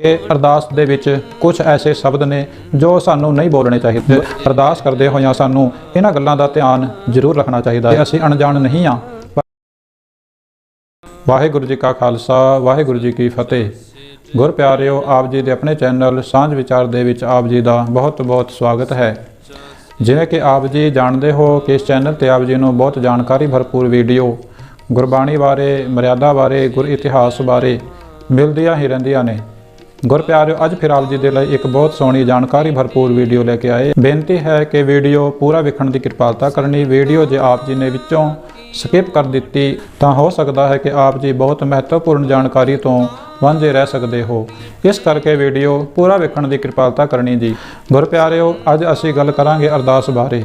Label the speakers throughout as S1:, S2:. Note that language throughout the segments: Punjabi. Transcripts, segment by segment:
S1: ਕਿ ਅਰਦਾਸ ਦੇ ਵਿੱਚ ਕੁਝ ਐਸੇ ਸ਼ਬਦ ਨੇ ਜੋ ਸਾਨੂੰ ਨਹੀਂ ਬੋਲਣੇ ਚਾਹੀਦੇ। ਅਰਦਾਸ ਕਰਦੇ ਹੋਇਆਂ ਸਾਨੂੰ ਇਹਨਾਂ ਗੱਲਾਂ ਦਾ ਧਿਆਨ ਜ਼ਰੂਰ ਰੱਖਣਾ ਚਾਹੀਦਾ ਹੈ। ਅਸੀਂ ਅਣਜਾਣ ਨਹੀਂ ਹਾਂ। ਵਾਹਿਗੁਰੂ ਜੀ ਕਾ ਖਾਲਸਾ, ਵਾਹਿਗੁਰੂ ਜੀ ਕੀ ਫਤਿਹ। ਗੁਰ ਪਿਆਰਿਓ, ਆਪ ਜੀ ਦੇ ਆਪਣੇ ਚੈਨਲ ਸਾਂਝ ਵਿਚਾਰ ਦੇ ਵਿੱਚ ਆਪ ਜੀ ਦਾ ਬਹੁਤ ਬਹੁਤ ਸਵਾਗਤ ਹੈ। ਜਿਵੇਂ ਕਿ ਆਪ ਜੀ ਜਾਣਦੇ ਹੋ ਕਿ ਇਸ ਚੈਨਲ ਤੇ ਆਪ ਜੀ ਨੂੰ ਬਹੁਤ ਜਾਣਕਾਰੀ ਭਰਪੂਰ ਵੀਡੀਓ ਗੁਰਬਾਣੀ ਬਾਰੇ, ਮਰਿਆਦਾ ਬਾਰੇ, ਗੁਰ ਇਤਿਹਾਸ ਬਾਰੇ ਮਿਲਦੀਆਂ ਹੀ ਰਹਿੰਦੀਆਂ ਨੇ। ਗੁਰ ਪਿਆਰਿਓ ਅੱਜ ਫਿਰ ਆਪ ਜੀ ਦੇ ਲਈ ਇੱਕ ਬਹੁਤ ਸੋਹਣੀ ਜਾਣਕਾਰੀ ਭਰਪੂਰ ਵੀਡੀਓ ਲੈ ਕੇ ਆਏ। ਬੇਨਤੀ ਹੈ ਕਿ ਵੀਡੀਓ ਪੂਰਾ ਵੇਖਣ ਦੀ ਕਿਰਪਾਲਤਾ ਕਰਨੀ। ਵੀਡੀਓ ਜੇ ਆਪ ਜੀ ਨੇ ਵਿੱਚੋਂ ਸਕਿਪ ਕਰ ਦਿੱਤੀ, ਤਾਂ ਹੋ ਸਕਦਾ ਹੈ ਕਿ ਆਪ ਜੀ ਬਹੁਤ ਮਹੱਤਵਪੂਰਨ ਜਾਣਕਾਰੀ ਤੋਂ ਵਾਂਝੇ ਰਹਿ ਸਕਦੇ ਹੋ। ਇਸ ਕਰਕੇ ਵੀਡੀਓ ਪੂਰਾ ਵੇਖਣ ਦੀ ਕਿਰਪਾਲਤਾ ਕਰਨੀ ਜੀ। ਗੁਰ ਪਿਆਰਿਓ ਅੱਜ ਅਸੀਂ ਗੱਲ ਕਰਾਂਗੇ ਅਰਦਾਸ ਬਾਰੇ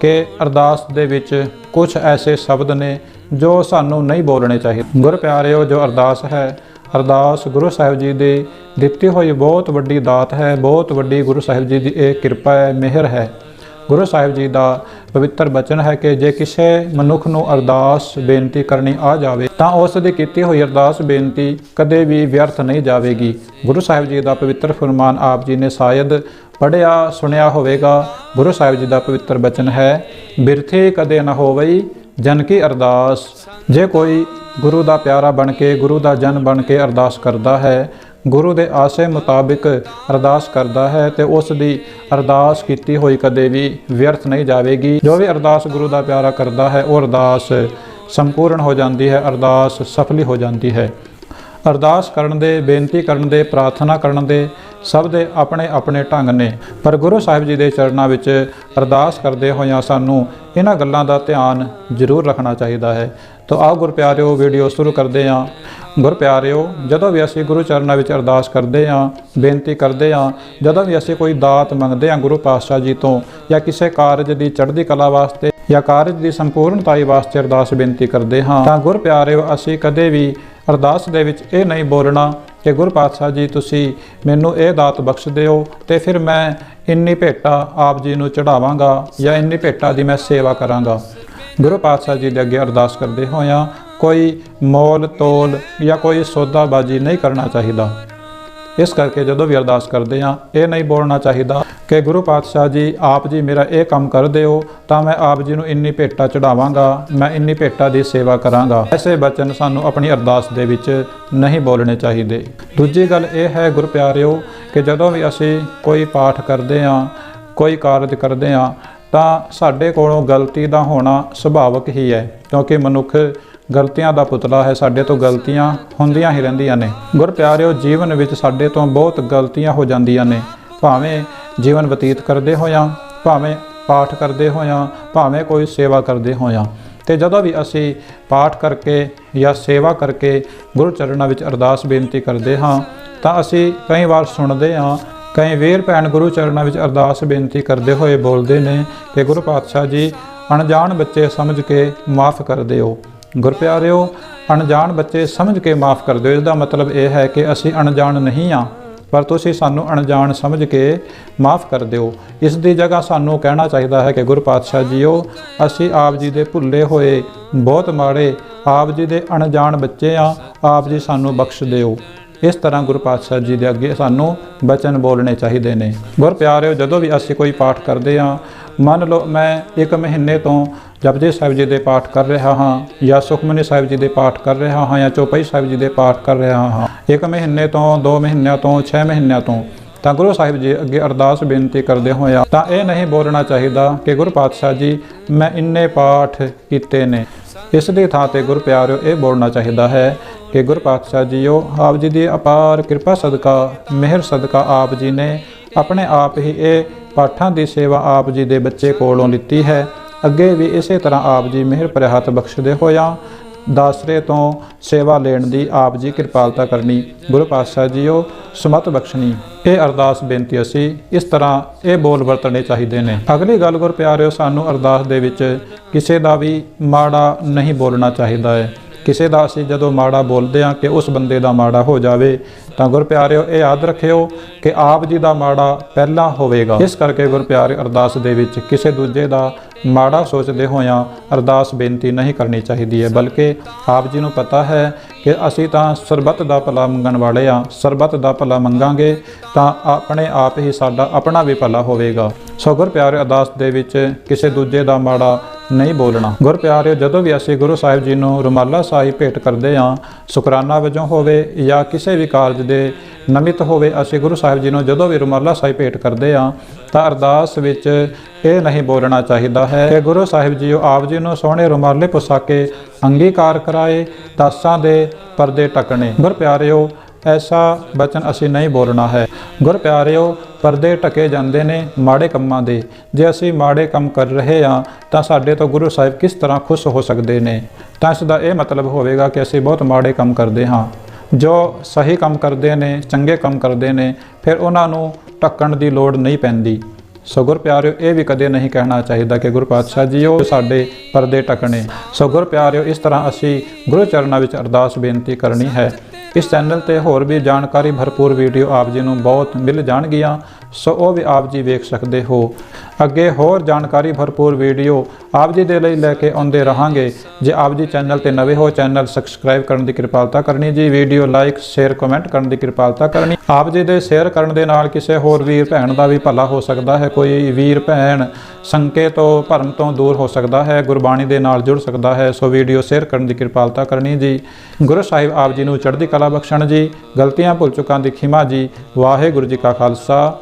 S1: ਕਿ ਅਰਦਾਸ ਦੇ ਵਿੱਚ ਕੁਝ ਐਸੇ ਸ਼ਬਦ ਨੇ ਜੋ ਸਾਨੂੰ ਨਹੀਂ ਬੋਲਣੇ ਚਾਹੀਦੇ। ਗੁਰ ਪਿਆਰਿਓ ਜੋ ਅਰਦਾਸ ਹੈ ਅਰਦਾਸ ਗੁਰੂ ਸਾਹਿਬ ਜੀ ਦੀ ਦਿੱਤੀ ਹੋਈ ਬਹੁਤ ਵੱਡੀ ਦਾਤ ਹੈ, ਬਹੁਤ ਵੱਡੀ ਗੁਰੂ ਸਾਹਿਬ ਜੀ ਦੀ ਇਹ ਕਿਰਪਾ ਹੈ, ਮਿਹਰ ਹੈ। ਗੁਰੂ ਸਾਹਿਬ ਜੀ ਦਾ ਪਵਿੱਤਰ ਬਚਨ ਹੈ ਕਿ ਜੇ ਕਿਸੇ ਮਨੁੱਖ ਨੂੰ ਅਰਦਾਸ ਬੇਨਤੀ ਕਰਨੀ ਆ ਜਾਵੇ, ਤਾਂ ਉਸ ਦੀ ਕੀਤੀ ਹੋਈ ਅਰਦਾਸ ਬੇਨਤੀ ਕਦੇ ਵੀ ਵਿਅਰਥ ਨਹੀਂ ਜਾਵੇਗੀ। ਗੁਰੂ ਸਾਹਿਬ ਜੀ ਦਾ ਪਵਿੱਤਰ ਫਰਮਾਨ ਆਪ ਜੀ ਨੇ ਸ਼ਾਇਦ ਪੜਿਆ ਸੁਣਿਆ ਹੋਵੇਗਾ। ਗੁਰੂ ਸਾਹਿਬ ਜੀ ਦਾ ਪਵਿੱਤਰ ਬਚਨ ਹੈ, ਬਿਰਥੇ ਕਦੇ ਨਾ ਹੋਵਈ ਜਨ ਕੀ ਅਰਦਾਸ? ਜੇ ਕੋਈ ਗੁਰੂ ਦਾ ਪਿਆਰਾ ਬਣ ਕੇ ਗੁਰੂ ਦਾ ਜਨ ਬਣ ਕੇ ਅਰਦਾਸ ਕਰਦਾ ਹੈ, ਗੁਰੂ ਦੇ ਆਸੇ ਮੁਤਾਬਿਕ ਅਰਦਾਸ ਕਰਦਾ ਹੈ, ਤੇ ਉਸ ਦੀ ਅਰਦਾਸ ਕੀਤੀ ਹੋਈ ਕਦੇ ਵੀ ਵਿਅਰਥ ਨਹੀਂ ਜਾਵੇਗੀ। ਜੋ ਵੀ ਅਰਦਾਸ ਗੁਰੂ ਦਾ ਪਿਆਰਾ ਕਰਦਾ ਹੈ, ਉਹ ਅਰਦਾਸ ਸੰਪੂਰਨ ਹੋ ਜਾਂਦੀ ਹੈ, ਅਰਦਾਸ ਸਫਲੀ ਹੋ ਜਾਂਦੀ ਹੈ। ਅਰਦਾਸ ਕਰਨ ਦੇ, ਬੇਨਤੀ ਕਰਨ ਦੇ, ਪ੍ਰਾਰਥਨਾ ਕਰਨ ਦੇ ਸਭ ਦੇ ਆਪਣੇ ਆਪਣੇ ਢੰਗ ਨੇ। ਪਰ ਗੁਰੂ ਸਾਹਿਬ ਜੀ ਦੇ ਚਰਨਾਂ ਵਿੱਚ ਅਰਦਾਸ ਕਰਦੇ ਹੋਇਆਂ ਸਾਨੂੰ ਇਹਨਾਂ ਗੱਲਾਂ ਦਾ ਧਿਆਨ ਜ਼ਰੂਰ ਰੱਖਣਾ ਚਾਹੀਦਾ ਹੈ। ਤਾਂ ਆਓ ਗੁਰ ਪਿਆਰਿਓ ਵੀਡੀਓ ਸ਼ੁਰੂ ਕਰਦੇ ਹਾਂ। ਗੁਰ ਪਿਆਰਿਓ ਜਦੋਂ ਵੀ ਅਸੀਂ ਗੁਰੂ ਚਰਨਾਂ ਵਿੱਚ ਅਰਦਾਸ ਕਰਦੇ ਹਾਂ, ਬੇਨਤੀ ਕਰਦੇ ਹਾਂ, ਜਦੋਂ ਵੀ ਅਸੀਂ ਕੋਈ ਦਾਤ ਮੰਗਦੇ ਹਾਂ ਗੁਰੂ ਪਾਤਸ਼ਾਹ ਜੀ ਤੋਂ ਜਾਂ ਕਿਸੇ ਕਾਰਜ ਦੀ ਚੜ੍ਹਦੀ ਕਲਾ ਵਾਸਤੇ ਜਾਂ ਕਾਰਜ ਦੀ ਸੰਪੂਰਨਤਾਈ ਵਾਸਤੇ ਅਰਦਾਸ ਬੇਨਤੀ ਕਰਦੇ ਹਾਂ, ਤਾਂ ਗੁਰ ਪਿਆਰਿਓ ਅਸੀਂ ਕਦੇ ਵੀ ਅਰਦਾਸ ਦੇ ਵਿੱਚ ਇਹ ਨਹੀਂ ਬੋਲਣਾ ਕਿ ਗੁਰੂ ਪਾਤਸ਼ਾਹ ਜੀ ਤੁਸੀਂ ਮੈਨੂੰ ਇਹ ਦਾਤ ਬਖਸ਼ ਦਿਓ ਤੇ ਫਿਰ ਮੈਂ ਇੰਨੀ ਭੇਟਾ ਆਪ ਜੀ ਨੂੰ ਚੜਾਵਾਂਗਾ ਜਾਂ ਇੰਨੀ ਭੇਟਾ ਦੀ ਮੈਂ ਸੇਵਾ ਕਰਾਂਗਾ। ਗੁਰੂ ਪਾਤਸ਼ਾਹ ਜੀ ਦੇ ਅੱਗੇ ਅਰਦਾਸ ਕਰਦੇ ਹੋਇਆਂ ਕੋਈ ਮੋਲ ਤੋਲ ਜਾਂ ਕੋਈ ਸੌਦਾਬਾਜ਼ੀ ਨਹੀਂ ਕਰਨਾ ਚਾਹੀਦਾ। ਇਸ ਕਰਕੇ ਜਦੋਂ ਵੀ ਅਰਦਾਸ ਕਰਦੇ ਹਾਂ, ਇਹ ਨਹੀਂ ਬੋਲਣਾ ਚਾਹੀਦਾ ਕਿ ਗੁਰੂ ਪਾਤਸ਼ਾਹ ਜੀ, ਆਪ ਜੀ ਮੇਰਾ ਇਹ ਕੰਮ ਕਰ ਦਿਓ ਤਾਂ ਮੈਂ ਆਪ ਜੀ ਨੂੰ ਇੰਨੀ ਭੇਟਾ ਚੜਾਵਾਂਗਾ, ਮੈਂ ਇੰਨੀ ਭੇਟਾ ਦੀ ਸੇਵਾ ਕਰਾਂਗਾ। ਐਸੇ ਬਚਨ ਸਾਨੂੰ ਆਪਣੀ ਅਰਦਾਸ ਦੇ ਵਿੱਚ ਨਹੀਂ ਬੋਲਣੇ ਚਾਹੀਦੇ। ਦੂਜੀ ਗੱਲ ਇਹ ਹੈ ਗੁਰ ਪਿਆਰਿਓ ਕਿ ਜਦੋਂ ਵੀ ਅਸੀਂ ਕੋਈ ਪਾਠ ਕਰਦੇ ਹਾਂ, ਕੋਈ ਕਾਰਜ ਕਰਦੇ ਹਾਂ, ਤਾਂ ਸਾਡੇ ਕੋਲੋਂ ਗਲਤੀ ਦਾ ਹੋਣਾ ਸੁਭਾਵਿਕ ਹੀ ਹੈ, ਕਿਉਂਕਿ ਮਨੁੱਖ ਗਲਤੀਆਂ ਦਾ ਪੁਤਲਾ ਹੈ, ਸਾਡੇ ਤੋਂ ਗਲਤੀਆਂ ਹੁੰਦੀਆਂ ਹੀ ਰਹਿੰਦੀਆਂ ਨੇ। ਗੁਰ ਪਿਆਰਿਓ ਜੀਵਨ ਵਿੱਚ ਸਾਡੇ ਤੋਂ ਬਹੁਤ ਗਲਤੀਆਂ ਹੋ ਜਾਂਦੀਆਂ ਨੇ। ਭਾਵੇਂ ਜੀਵਨ ਬਤੀਤ ਕਰਦੇ ਹੋਇਆਂ, ਭਾਵੇਂ ਪਾਠ ਕਰਦੇ ਹੋਇਆਂ, ਭਾਵੇਂ ਕੋਈ ਸੇਵਾ ਕਰਦੇ ਹੋਇਆਂ। ਤੇ ਜਦੋਂ ਵੀ ਅਸੀਂ ਪਾਠ ਕਰਕੇ ਜਾਂ ਸੇਵਾ ਕਰਕੇ ਗੁਰੂ ਚਰਨਾਂ ਵਿੱਚ ਅਰਦਾਸ ਬੇਨਤੀ ਕਰਦੇ ਹਾਂ, ਤਾਂ ਅਸੀਂ ਕਈ ਵਾਰ ਸੁਣਦੇ ਹਾਂ, ਕਈ ਵੇਰ ਭੈਣ ਗੁਰੂ ਚਰਨਾਂ ਵਿੱਚ ਅਰਦਾਸ ਬੇਨਤੀ ਕਰਦੇ ਹੋਏ ਬੋਲਦੇ ਨੇ ਕਿ ਗੁਰੂ ਪਾਤਸ਼ਾਹ ਜੀ, ਅਣਜਾਣ ਬੱਚੇ ਸਮਝ ਕੇ ਮਾਫ ਕਰ ਦਿਓ। ਗੁਰਪਿਆਰਿਓ, ਅਣਜਾਣ ਬੱਚੇ ਸਮਝ ਕੇ ਮਾਫ ਕਰ ਦਿਓ। ਇਸ ਦਾ ਮਤਲਬ ਇਹ ਹੈ ਕਿ ਅਸੀਂ ਅਣਜਾਣ ਨਹੀਂ ਆ ਪਰ ਤੁਸੀਂ ਸਾਨੂੰ ਅਣਜਾਣ ਸਮਝ ਕੇ ਮਾਫ ਕਰ ਦਿਓ। ਇਸ ਦੀ ਜਗ੍ਹਾ ਸਾਨੂੰ ਕਹਿਣਾ ਚਾਹੀਦਾ ਹੈ ਕਿ ਗੁਰੂ ਪਾਤਸ਼ਾਹ ਜੀਓ, ਅਸੀਂ ਆਪ ਜੀ ਦੇ ਭੁੱਲੇ ਹੋਏ, ਬਹੁਤ ਮਾੜੇ, ਆਪ ਜੀ ਦੇ ਅਣਜਾਣ ਬੱਚੇ ਆ, ਆਪ ਜੀ ਸਾਨੂੰ ਬਖਸ਼ ਦਿਓ। ਇਸ ਤਰ੍ਹਾਂ ਗੁਰੂ ਪਾਤਸ਼ਾਹ ਜੀ ਦੇ ਅੱਗੇ ਸਾਨੂੰ ਬਚਨ ਬੋਲਣੇ ਚਾਹੀਦੇ ਨੇ। ਗੁਰ ਪਿਆਰਿਓ, ਜਦੋਂ ਵੀ ਅਸੀਂ ਕੋਈ ਪਾਠ ਕਰਦੇ ਹਾਂ, ਮੰਨ ਲਓ ਮੈਂ ਇੱਕ ਮਹੀਨੇ ਤੋਂ ਜਪਜੀ ਸਾਹਿਬ ਜੀ ਦੇ ਪਾਠ ਕਰ ਰਿਹਾ ਹਾਂ ਜਾਂ ਸੁਖਮਨੀ ਸਾਹਿਬ ਜੀ ਦੇ ਪਾਠ ਕਰ ਰਿਹਾ ਹਾਂ ਜਾਂ ਚੌਪਈ ਸਾਹਿਬ ਜੀ ਦੇ ਪਾਠ ਕਰ ਰਿਹਾ ਹਾਂ। ਇੱਕ ਮਹੀਨੇ ਤੋਂ 2 ਮਹੀਨਿਆਂ ਤੋਂ 6 ਮਹੀਨਿਆਂ ਤੋਂ ਤਾਂ ਗੁਰੂ ਸਾਹਿਬ ਜੀ ਅੱਗੇ ਅਰਦਾਸ ਬੇਨਤੀ ਕਰਦੇ ਹੋਇਆ ਤਾਂ ਇਹ ਨਹੀਂ ਬੋਲਣਾ ਚਾਹੀਦਾ ਕਿ ਗੁਰੂ ਪਾਤਸ਼ਾਹ ਜੀ, ਮੈਂ ਇੰਨੇ ਪਾਠ ਕੀਤੇ ਨੇ। ਇਸ ਦੀ ਥਾਂ ਤੇ ਗੁਰ ਪਿਆਰਿਓ, ਇਹ ਬੋਲਣਾ ਚਾਹੀਦਾ ਹੈ ਕਿ ਗੁਰ ਪਾਤਸ਼ਾਹ ਜੀਓ, ਆਪ ਜੀ ਦੀ ਅਪਾਰ ਕਿਰਪਾ ਸਦਕਾ, ਮਿਹਰ ਸਦਕਾ ਆਪ ਜੀ ਨੇ ਆਪਣੇ ਆਪ ਹੀ ਇਹ ਪਾਠਾਂ ਦੀ ਸੇਵਾ ਆਪ ਜੀ ਦੇ ਬੱਚੇ ਕੋਲੋਂ ਲਿੱਤੀ ਹੈ। ਅੱਗੇ ਵੀ ਇਸੇ ਤਰ੍ਹਾਂ ਆਪ ਜੀ ਮਿਹਰ ਭਰਿਆ ਬਖਸ਼ਦੇ ਹੋਇਆ ਦਾਸਰੇ ਤੋਂ ਸੇਵਾ ਲੈਣ ਦੀ ਆਪ ਜੀ ਕਿਰਪਾਲਤਾ ਕਰਨੀ। ਗੁਰੂ ਪਾਤਸ਼ਾਹ ਜੀਓ, ਸਮਤ ਬਖਸ਼ਣੀ। ਇਹ ਅਰਦਾਸ ਬੇਨਤੀ ਅਸੀਂ ਇਸ ਤਰ੍ਹਾਂ ਇਹ ਬੋਲ ਵਰਤਣੇ ਚਾਹੀਦੇ ਨੇ। ਅਗਲੀ ਗੱਲ ਗੁਰ ਪਿਆਰਿਓ ਸਾਨੂੰ ਅਰਦਾਸ ਦੇ ਵਿੱਚ ਕਿਸੇ ਦਾ ਵੀ ਮਾੜਾ ਨਹੀਂ ਬੋਲਣਾ ਚਾਹੀਦਾ ਹੈ। ਕਿਸੇ ਦਾ ਅਸੀਂ ਜਦੋਂ ਮਾੜਾ ਬੋਲਦੇ ਹਾਂ ਕਿ ਉਸ ਬੰਦੇ ਦਾ ਮਾੜਾ ਹੋ ਜਾਵੇ, ਤਾਂ ਗੁਰ ਪਿਆਰਿਓ ਇਹ ਯਾਦ ਰੱਖਿਓ ਕਿ ਆਪ ਜੀ ਦਾ ਮਾੜਾ ਪਹਿਲਾਂ ਹੋਵੇਗਾ। ਇਸ ਕਰਕੇ ਗੁਰ ਪਿਆਰੇ ਅਰਦਾਸ ਦੇ ਵਿੱਚ ਕਿਸੇ ਦੂਜੇ ਦਾ ਮਾੜਾ ਸੋਚਦੇ ਹੋਇਆਂ ਅਰਦਾਸ ਬੇਨਤੀ ਨਹੀਂ ਕਰਨੀ ਚਾਹੀਦੀ ਹੈ, ਬਲਕਿ ਆਪ ਜੀ ਨੂੰ ਪਤਾ ਹੈ ਕਿ ਅਸੀਂ ਤਾਂ ਸਰਬੱਤ ਦਾ ਭਲਾ ਮੰਗਣ ਵਾਲੇ ਆ ਸਰਬੱਤ ਦਾ ਭਲਾ ਮੰਗਾਂਗੇ ਤਾਂ ਆਪਣੇ ਆਪ ਹੀ ਸਾਡਾ ਆਪਣਾ ਵੀ ਭਲਾ ਹੋਵੇਗਾ। ਸੋ ਗੁਰ ਪਿਆਰੇ ਅਰਦਾਸ ਦੇ ਵਿੱਚ ਕਿਸੇ ਦੂਜੇ ਦਾ ਮਾੜਾ ਨਹੀਂ ਬੋਲਣਾ। ਗੁਰ ਪਿਆਰਿਓ ਜਦੋਂ ਵੀ ਅਸੀਂ ਗੁਰੂ ਸਾਹਿਬ ਜੀ ਨੂੰ ਰੁਮਾਲਾ ਸਾਹਿਬ ਭੇਟ ਕਰਦੇ ਹਾਂ, ਸ਼ੁਕਰਾਨਾ ਵਜੋਂ ਹੋਵੇ ਜਾਂ ਕਿਸੇ ਵੀ ਕਾਰਜ ਦੇ ਨਮਿਤ ਹੋਵੇ, ਅਸੀਂ ਗੁਰੂ ਸਾਹਿਬ ਜੀ ਨੂੰ ਜਦੋਂ ਵੀ ਰੁਮਾਲਾ ਸਾਹਿਬ ਭੇਟ ਕਰਦੇ ਹਾਂ, ਤਾਂ ਅਰਦਾਸ ਵਿੱਚ ਇਹ ਨਹੀਂ ਬੋਲਣਾ ਚਾਹੀਦਾ ਹੈ ਕਿ ਗੁਰੂ ਸਾਹਿਬ ਜੀਓ ਆਪ ਜੀ ਨੂੰ ਸੋਹਣੇ ਰੁਮਾਲੇ ਪੁਸਾਕੇ ਅੰਗੀਕਾਰ ਕਰਾਏ, ਦਾਸਾਂ ਦੇ ਪਰਦੇ ਟਕਣੇ ਗੁਰ ਪਿਆਰਿਓ ਐਸਾ ਬਚਨ ਅਸੀਂ ਨਹੀਂ ਬੋਲਣਾ ਹੈ। ਗੁਰ ਪਿਆਰਿਓ, ਪਰਦੇ ਢਕੇ ਜਾਂਦੇ ਨੇ ਮਾੜੇ ਕੰਮਾਂ ਦੇ। ਜੇ ਅਸੀਂ ਮਾੜੇ ਕੰਮ ਕਰ ਰਹੇ ਹਾਂ, ਤਾਂ ਸਾਡੇ ਤੋਂ ਗੁਰੂ ਸਾਹਿਬ ਕਿਸ ਤਰ੍ਹਾਂ ਖੁਸ਼ ਹੋ ਸਕਦੇ ਨੇ? ਤਾਂ ਇਸ ਦਾ ਇਹ ਮਤਲਬ ਹੋਵੇਗਾ ਕਿ ਅਸੀਂ ਬਹੁਤ ਮਾੜੇ ਕੰਮ ਕਰਦੇ ਹਾਂ। ਜੋ ਸਹੀ ਕੰਮ ਕਰਦੇ ਨੇ, ਚੰਗੇ ਕੰਮ ਕਰਦੇ ਨੇ, ਫਿਰ ਉਹਨਾਂ ਨੂੰ ਟੱਕਣ ਦੀ ਲੋੜ ਨਹੀਂ ਪੈਂਦੀ। ਸੋ ਗੁਰ ਪਿਆਰਿਓ, ਇਹ ਵੀ ਕਦੇ ਨਹੀਂ ਕਹਿਣਾ ਚਾਹੀਦਾ ਕਿ ਗੁਰ ਪਾਤਸ਼ਾਹ ਜੀ ਉਹ ਸਾਡੇ ਪਰਦੇ ਟਕਣੇ ਸੋ ਗੁਰ ਪਿਆਰਿਓ, ਇਸ ਤਰ੍ਹਾਂ ਅਸੀਂ ਗੁਰੂ ਚਰਨਾਂ ਵਿੱਚ ਅਰਦਾਸ ਬੇਨਤੀ ਕਰਨੀ ਹੈ। ਇਸ ਚੈਨਲ ਤੇ ਹੋਰ ਵੀ ਜਾਣਕਾਰੀ ਭਰਪੂਰ ਵੀਡੀਓ ਆਪ ਜੀ ਨੂੰ ਬਹੁਤ ਮਿਲ ਜਾਣਗੀਆਂ, ਸੋ ਉਹ ਵੀ ਆਪ ਜੀ ਵੇਖ ਸਕਦੇ ਹੋ। ਅੱਗੇ ਹੋਰ ਜਾਣਕਾਰੀ ਭਰਪੂਰ ਵੀਡੀਓ ਆਪ ਜੀ ਦੇ ਲਈ ਲੈ ਕੇ ਆਉਂਦੇ ਰਹਾਂਗੇ। ਜੇ ਆਪ ਜੀ ਚੈਨਲ ਤੇ ਨਵੇਂ ਹੋ ਚੈਨਲ ਸਬਸਕ੍ਰਾਈਬ ਕਰਨ ਦੀ ਕਿਰਪਾਲਤਾ ਕਰਨੀ, ਜੀ ਵੀਡੀਓ ਲਾਈਕ, ਸ਼ੇਅਰ, ਕਮੈਂਟ ਕਰਨ ਦੀ ਕਿਰਪਾਲਤਾ ਕਰਨੀ। ਆਪ ਜੀ ਦੇ ਸ਼ੇਅਰ ਕਰਨ ਦੇ ਨਾਲ ਕਿਸੇ ਹੋਰ ਵੀਰ ਭੈਣ ਦਾ ਵੀ ਭਲਾ ਹੋ ਸਕਦਾ ਹੈ, ਕੋਈ ਵੀਰ ਭੈਣ ਸੰਕੇ ਤੋਂ, ਭਰਮ ਤੋਂ ਦੂਰ ਹੋ ਸਕਦਾ ਹੈ, ਗੁਰਬਾਣੀ ਦੇ ਨਾਲ ਜੁੜ ਸਕਦਾ ਹੈ, ਸੋ ਵੀਡੀਓ ਸ਼ੇਅਰ ਕਰਨ ਦੀ ਕਿਰਪਾਲਤਾ ਕਰਨੀ, ਜੀ। ਗੁਰੂ ਸਾਹਿਬ ਆਪ ਜੀ ਨੂੰ ਚੜ੍ਹਦੀ ਕਲਾ ਬਖਸ਼ਣ, ਜੀ। ਗਲਤੀਆਂ ਭੁੱਲ ਚੁੱਕਾਂ ਦੀ ਖਿਮਾ, ਜੀ। ਵਾਹਿਗੁਰੂ ਜੀ ਕਾ ਖਾਲਸਾ।